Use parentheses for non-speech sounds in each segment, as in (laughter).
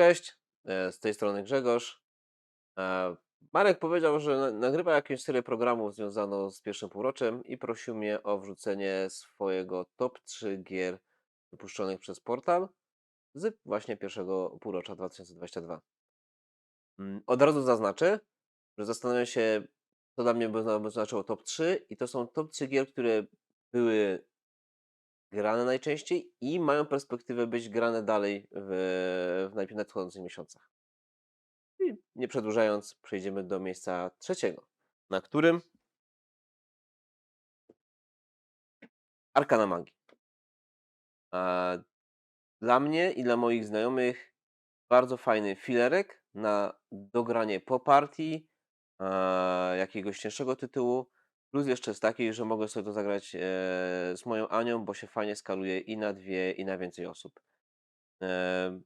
Cześć, e, z tej strony Grzegorz. E, Marek powiedział, że na- nagrywa jakąś serię programów związaną z pierwszym półroczem i prosił mnie o wrzucenie swojego top 3 gier wypuszczonych przez portal z właśnie pierwszego półrocza 2022. Mm, Od razu zaznaczę, że zastanawiam się, co dla mnie by znaczyło top 3 i to są top 3 gier, które były grane najczęściej i mają perspektywę być grane dalej w, w nadchodzących miesiącach. I nie przedłużając, przejdziemy do miejsca trzeciego, na którym Arkana Magii. A Dla mnie i dla moich znajomych bardzo fajny filerek na dogranie po partii jakiegoś cięższego tytułu. Plus jeszcze z takiej, że mogę sobie to zagrać e, z moją Anią, bo się fajnie skaluje i na dwie, i na więcej osób. E,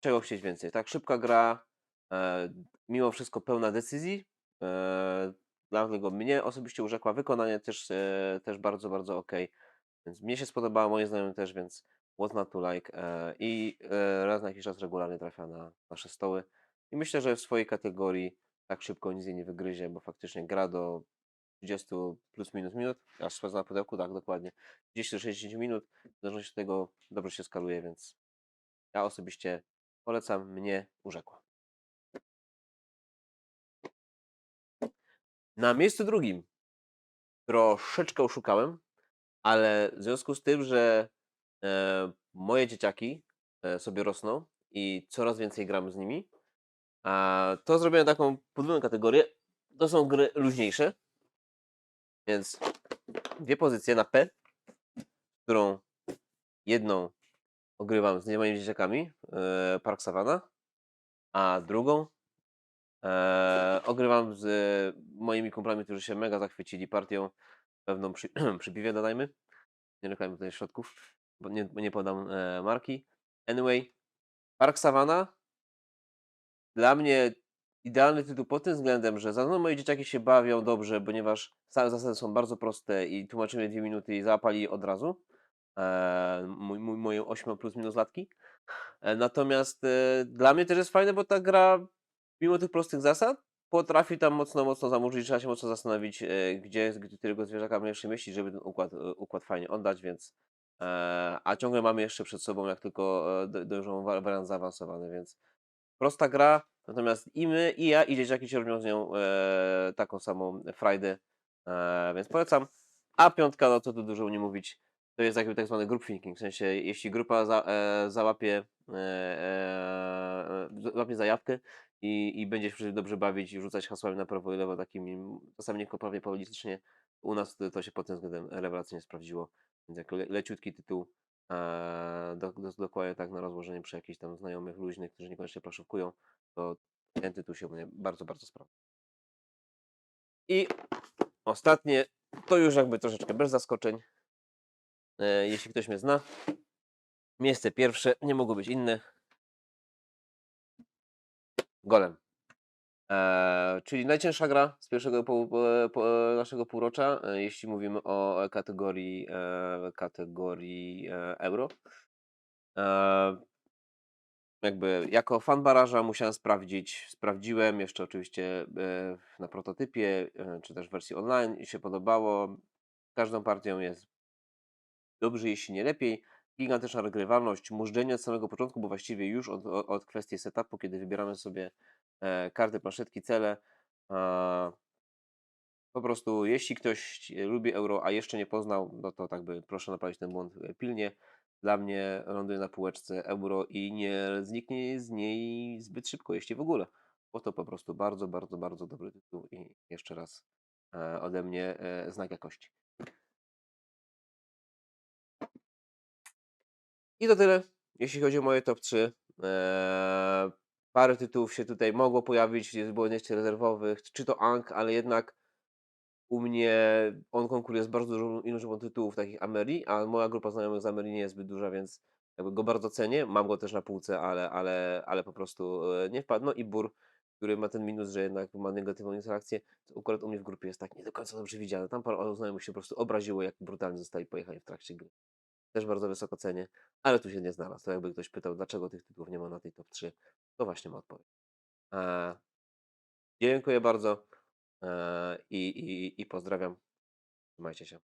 czego chcieć więcej? Tak, szybka gra, e, mimo wszystko pełna decyzji. E, dlatego mnie osobiście urzekła wykonanie też, e, też bardzo, bardzo ok. Więc mnie się spodobało, moim znajomym też, więc what not to like. E, I e, raz na jakiś czas regularnie trafia na nasze stoły. I myślę, że w swojej kategorii tak szybko nic jej nie wygryzie, bo faktycznie gra do 30 plus minus minut. Aż sprawdzę na pudełku, tak dokładnie. 30-60 minut. W zależności od tego dobrze się skaluje, więc ja osobiście polecam, mnie urzekła. Na miejscu drugim troszeczkę oszukałem, ale w związku z tym, że e, moje dzieciaki e, sobie rosną i coraz więcej gram z nimi, a to zrobiłem taką podwójną kategorię. To są gry luźniejsze, więc dwie pozycje na P, którą jedną ogrywam z moimi dzieciakami, e, Park Savana, a drugą e, ogrywam z moimi kumplami, którzy się mega zachwycili partią, pewną przy, (clears throat) przy piwie dodajmy. Nie reklamuję tutaj środków, bo nie, nie podam e, marki. Anyway, Park Savana dla mnie idealny tytuł pod tym względem, że zarówno moje dzieciaki się bawią dobrze, ponieważ same zasady są bardzo proste i tłumaczymy dwie minuty i załapali od razu. E, mój, mój, moje 8 plus minus latki. E, natomiast e, dla mnie też jest fajne, bo ta gra, mimo tych prostych zasad, potrafi tam mocno, mocno zamurzyć. Trzeba się mocno zastanowić, e, gdzie, gdzie którego zwierzaka mamy jeszcze mieścić, żeby ten układ, e, układ fajnie oddać, więc e, a ciągle mamy jeszcze przed sobą, jak tylko e, do- dojrzą wa- wariant zaawansowany, więc prosta gra, natomiast i my, i ja, i dzieciaki się robią z nią e, taką samą frajdę, e, więc polecam. A piątka, no to tu dużo nie mówić, to jest jakby tak zwany group thinking, w sensie jeśli grupa za, e, załapie, e, e, załapie zajawkę i, i będzie się dobrze bawić i rzucać hasłami na prawo i lewo takimi czasami niepoprawnie populistycznie, u nas to, to się pod tym względem rewelacyjnie sprawdziło, więc jako le, leciutki tytuł, do, do, dokładnie tak na rozłożenie przy jakichś tam znajomych, luźnych, którzy niekoniecznie plaszówkują, to ten tytuł się mnie bardzo, bardzo sprawdza. I ostatnie, to już jakby troszeczkę bez zaskoczeń. E, jeśli ktoś mnie zna, miejsce pierwsze nie mogło być inne. Golem. E, czyli najcięższa gra z pierwszego pół, po, po, naszego półrocza, e, jeśli mówimy o kategorii, e, kategorii e, euro. E, jakby jako fan baraża musiałem sprawdzić, sprawdziłem jeszcze oczywiście e, na prototypie, e, czy też w wersji online i się podobało. Każdą partią jest dobrze, jeśli nie lepiej. Gigantyczna regrywalność, mużdżenie od samego początku, bo właściwie już od, od, od kwestii setupu, kiedy wybieramy sobie e, karty, planszetki, cele. E, po prostu, jeśli ktoś lubi euro, a jeszcze nie poznał, no to tak by proszę naprawić ten błąd e, pilnie. Dla mnie ląduje na półeczce euro i nie zniknie z niej zbyt szybko, jeśli w ogóle. Bo to po prostu bardzo, bardzo, bardzo dobry tytuł i jeszcze raz e, ode mnie e, znak jakości. I to tyle, jeśli chodzi o moje top 3. Eee, parę tytułów się tutaj mogło pojawić, było jeszcze rezerwowych, czy to Ank, ale jednak u mnie on konkuruje z bardzo dużą ilością tytułów takich Ameri, a moja grupa znajomych z Ameri nie jest zbyt duża, więc jakby go bardzo cenię. Mam go też na półce, ale, ale, ale po prostu e, nie wpadł. No i Bur, który ma ten minus, że jednak ma negatywną interakcję. To akurat u mnie w grupie jest tak nie do końca dobrze widziane. Tam parę znajomych się po prostu obraziło, jak brutalnie zostali pojechani w trakcie gry. Też bardzo wysoko cenię, ale tu się nie znalazł. To jakby ktoś pytał, dlaczego tych tytułów nie ma na tej top 3, to właśnie ma odpowiedź. Eee, dziękuję bardzo eee, i, i, i pozdrawiam. Trzymajcie się.